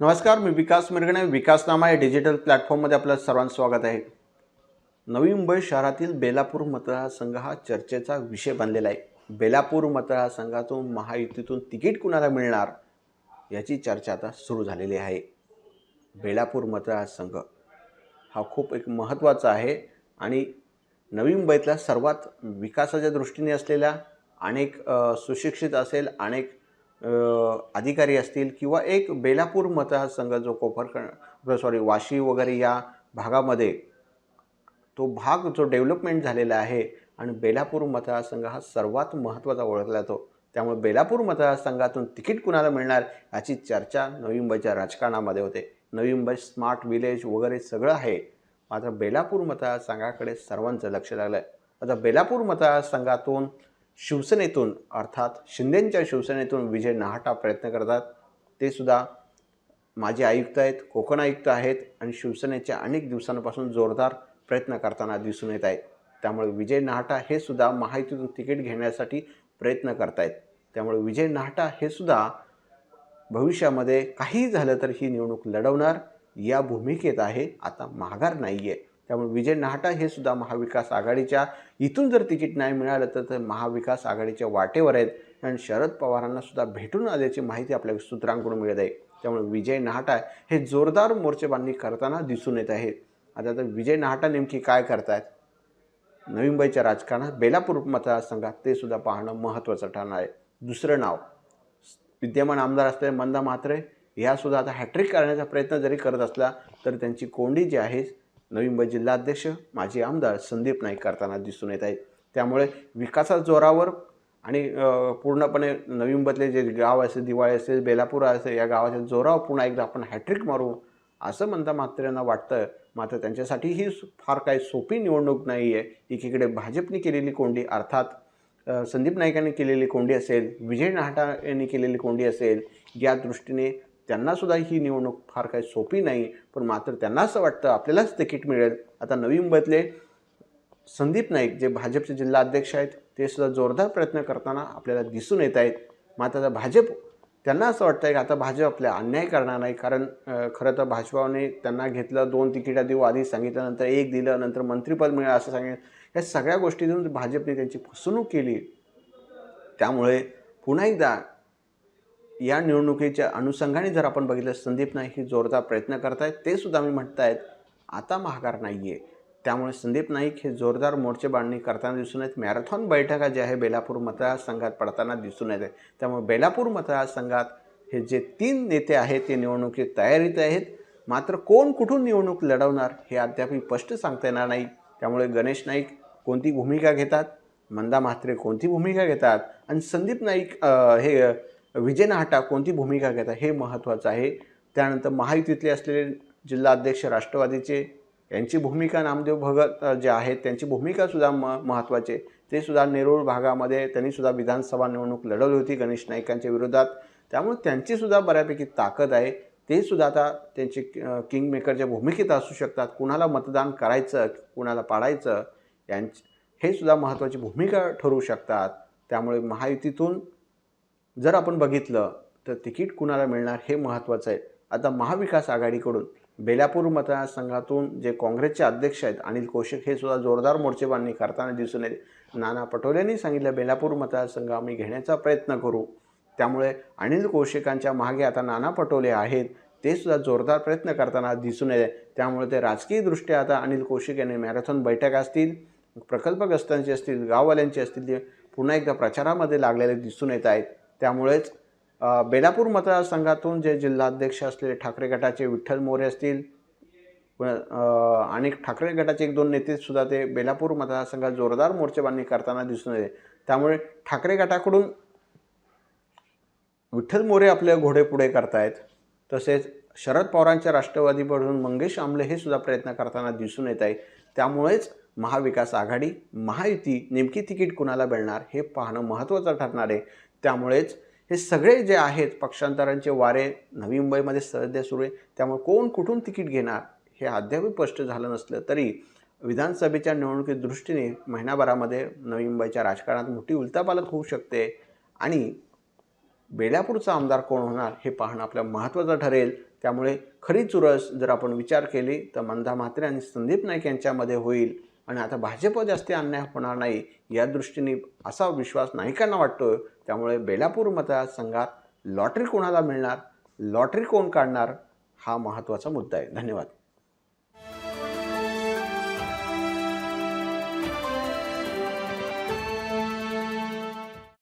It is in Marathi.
नमस्कार मी विकास मिरगणे. विकासनामा या डिजिटल प्लॅटफॉर्ममध्ये आपलं सर्वांचं स्वागत आहे. नवी मुंबई शहरातील बेलापूर मतदारसंघ हा चर्चेचा विषय बनलेला आहे. बेलापूर मतदारसंघातून महायुतीतून तिकीट कुणाला मिळणार याची चर्चा आता सुरू झालेली आहे. बेलापूर मतदारसंघ हा खूप एक महत्त्वाचा आहे आणि नवी मुंबईतल्या सर्वात विकासाच्या दृष्टीने असलेल्या अनेक सुशिक्षित असेल अनेक अधिकारी असतील किंवा एक बेलापूर मतदारसंघ जो कोपरकण सॉरी वाशी वगैरे या भागामध्ये तो भाग जो डेव्हलपमेंट झालेला आहे आणि बेलापूर मतदारसंघ हा सर्वात महत्त्वाचा ओळखला जातो. त्यामुळे बेलापूर मतदारसंघातून तिकीट कुणाला मिळणार याची चर्चा नवी मुंबईच्या राजकारणामध्ये होते. नवी मुंबई स्मार्ट विलेज वगैरे सगळं आहे. मात्र बेलापूर मतदारसंघाकडे सर्वांचं लक्ष लागलं आहे आता बेलापूर मतदारसंघातून शिवसेनेतून अर्थात शिंदेंच्या शिवसेनेतून विजय नाहटा प्रयत्न करतात. ते सुद्धा माजी आयुक्त आहेत कोकण आयुक्त आहेत आणि शिवसेनेच्या अनेक दिवसांपासून जोरदार प्रयत्न करताना दिसून येत आहेत. त्यामुळे विजय नाहटा हे सुद्धा महायुतीतून तिकीट घेण्यासाठी प्रयत्न करतायत. त्यामुळे विजय नाहटा हे सुद्धा भविष्यामध्ये काही झालं तर ही निवडणूक लढवणार या भूमिकेत आहे. आता माघार नाही आहे त्यामुळे विजय नाहटा हे सुद्धा महाविकास आघाडीच्या इथून जर तिकीट नाही मिळालं तर ते महाविकास आघाडीच्या वाटेवर आहेत. आणि शरद पवारांना सुद्धा भेटून आल्याची माहिती आपल्या सूत्रांकडून मिळत आहे. त्यामुळे विजय नाहटा हे जोरदार मोर्चेबांधणी करताना दिसून येत आहेत आता तर विजय नाहटा नेमकी काय करतायत? नवी मुंबईच्या राजकारणात बेलापूर मतदारसंघात ते सुद्धा पाहणं महत्त्वाचं ठरणार आहे. दुसरं नाव विद्यमान आमदार असलेले मंदा म्हात्रे ह्यासुद्धा आता हॅट्रिक करण्याचा प्रयत्न जरी करत असला तर त्यांची कोंडी जी आहे नवी मुंबई जिल्हाध्यक्ष माजी आमदार संदीप नाईक करताना दिसून येत आहेत. त्यामुळे विकासा जोरावर आणि पूर्णपणे नवी मुंबईतले जे गाव असेल दिवाळी असेल बेलापूर असेल या गावाच्या जोरावर पुन्हा एकदा आपण हॅट्रिक मारू असं म्हणता मात्र्यांना वाटतं मात्र त्यांच्यासाठी ही फार काही सोपी निवडणूक नाही आहे एकीकडे भाजपने केलेली कोंडी अर्थात संदीप नाईकांनी केलेली कोंडी असेल विजय नाहटा यांनी केलेली कोंडी असेल या दृष्टीने त्यांनासुद्धा ही निवडणूक फार काही सोपी नाही पण मात्र त्यांना असं वाटतं आपल्यालाच तिकीट मिळेल. आता नवी मुंबईतले संदीप नाईक जे भाजपचे जिल्हा अध्यक्ष आहेत ते सुद्धा जोरदार प्रयत्न करताना आपल्याला दिसून येत आहेत. मात्र आता भाजप त्यांना असं वाटतं की आता भाजप आपल्या अन्याय करणार नाही कारण खरं तर भाजपाने त्यांना घेतलं दोन तिकिटा देऊ आधी सांगितलं नंतर एक दिलं नंतर मंत्रिपद मिळालं असं सांगितलं. या सगळ्या गोष्टी देऊन भाजपने त्यांची फसवणूक केली त्यामुळे पुन्हा एकदा या निवडणुकीच्या अनुषंगाने जर आपण बघितलं संदीप नाईक ही जोरदार प्रयत्न करतायत ते सुद्धा मी म्हणतायत आता महागार नाही आहे त्यामुळे संदीप नाईक हे जोरदार मोर्चे बांधणी करताना दिसून येत. मॅरेथॉन बैठका जी आहे बेलापूर मतदारसंघात पडताना दिसून येत आहे त्यामुळे बेलापूर मतदारसंघात हे जे तीन नेते आहेत ते निवडणुकीत तयारीत आहेत. मात्र कोण कुठून निवडणूक लढवणार हे अद्याप स्पष्ट सांगता येणार नाही. त्यामुळे गणेश नाईक कोणती भूमिका घेतात मंदा म्हात्रे कोणती भूमिका घेतात आणि संदीप नाईक हे विजय नाहटा कोणती भूमिका घेतात हे महत्त्वाचं आहे. त्यानंतर महायुतीतले असलेले जिल्हाध्यक्ष राष्ट्रवादीचे यांची भूमिका नामदेव भगत जे आहेत त्यांची भूमिकासुद्धा म महत्त्वाचे ते सुद्धा नेरूळ भागामध्ये त्यांनीसुद्धा विधानसभा निवडणूक लढवली होती गणेश नाईकांच्या विरोधात. त्यामुळे त्यांचीसुद्धा बऱ्यापैकी ताकद आहे. ते सुद्धा आता त्यांचे किंग मेकरच्या भूमिकेत असू शकतात. कुणाला मतदान करायचं कुणाला पाडायचं यांच हे सुद्धा महत्त्वाची भूमिका ठरू शकतात. त्यामुळे महायुतीतून जर आपण बघितलं तर तिकीट कुणाला मिळणार हे महत्त्वाचं आहे. आता महाविकास आघाडीकडून बेलापूर मतदारसंघातून जे काँग्रेसचे अध्यक्ष आहेत अनिल कौशिक हे सुद्धा जोरदार मोर्चेबांधणी करताना दिसून येते नाना पटोलेंनी सांगितलं बेलापूर मतदारसंघ आम्ही घेण्याचा प्रयत्न करू. त्यामुळे अनिल कौशिकांच्या मागे आता नाना पटोले आहेत ते सुद्धा जोरदार प्रयत्न करताना दिसून येते त्यामुळे ते राजकीयदृष्ट्या आता अनिल कौशिक यांनी मॅरेथॉन बैठक असतील प्रकल्पग्रस्तांची असतील गाववाल्यांची असतील ते पुन्हा एकदा प्रचारामध्ये लागलेले दिसून येत आहेत. त्यामुळेच बेलापूर मतदारसंघातून जे जिल्हाध्यक्ष असलेले ठाकरे गटाचे विठ्ठल मोरे असतील आणि ठाकरे गटाचे एक दोन नेतेसुद्धा ते बेलापूर मतदारसंघात जोरदार मोर्चेबांधणी करताना दिसून येते. त्यामुळे ठाकरे गटाकडून विठ्ठल मोरे आपले घोडे पुढे करतायत तसेच शरद पवारांच्या राष्ट्रवादीकडून मंगेश आमले हे सुद्धा प्रयत्न करताना दिसून येत आहे. त्यामुळेच महाविकास आघाडी महायुती नेमकी तिकीट कुणाला मिळणार हे पाहणं महत्त्वाचं ठरणार आहे. त्यामुळेच हे सगळे जे आहेत पक्षांतरांचे वारे नवी मुंबईमध्ये सध्या सुरू आहे. त्यामुळे कोण कुठून तिकीट घेणार हे अद्याप स्पष्ट झालं नसलं तरी विधानसभेच्या निवडणुकी दृष्टीने महिनाभरामध्ये नवी मुंबईच्या राजकारणात मोठी उलतापालत होऊ शकते. आणि बेलापूरचा आमदार कोण होणार हे पाहणं आपलं महत्त्वाचं ठरेल. त्यामुळे खरी चुरस जर आपण विचार केली तर मंदा म्हात्रे आणि संदीप नाईक यांच्यामध्ये होईल. आणि आता भाजप जास्ती अन्याय होणार नाही या दृष्टीने असा विश्वास नाईकांना वाटतो. त्यामुळे बेलापूर मतदारसंघात लॉटरी कोणाला मिळणार? लॉटरी कोण काढणार? हा महत्त्वाचा मुद्दा आहे. धन्यवाद.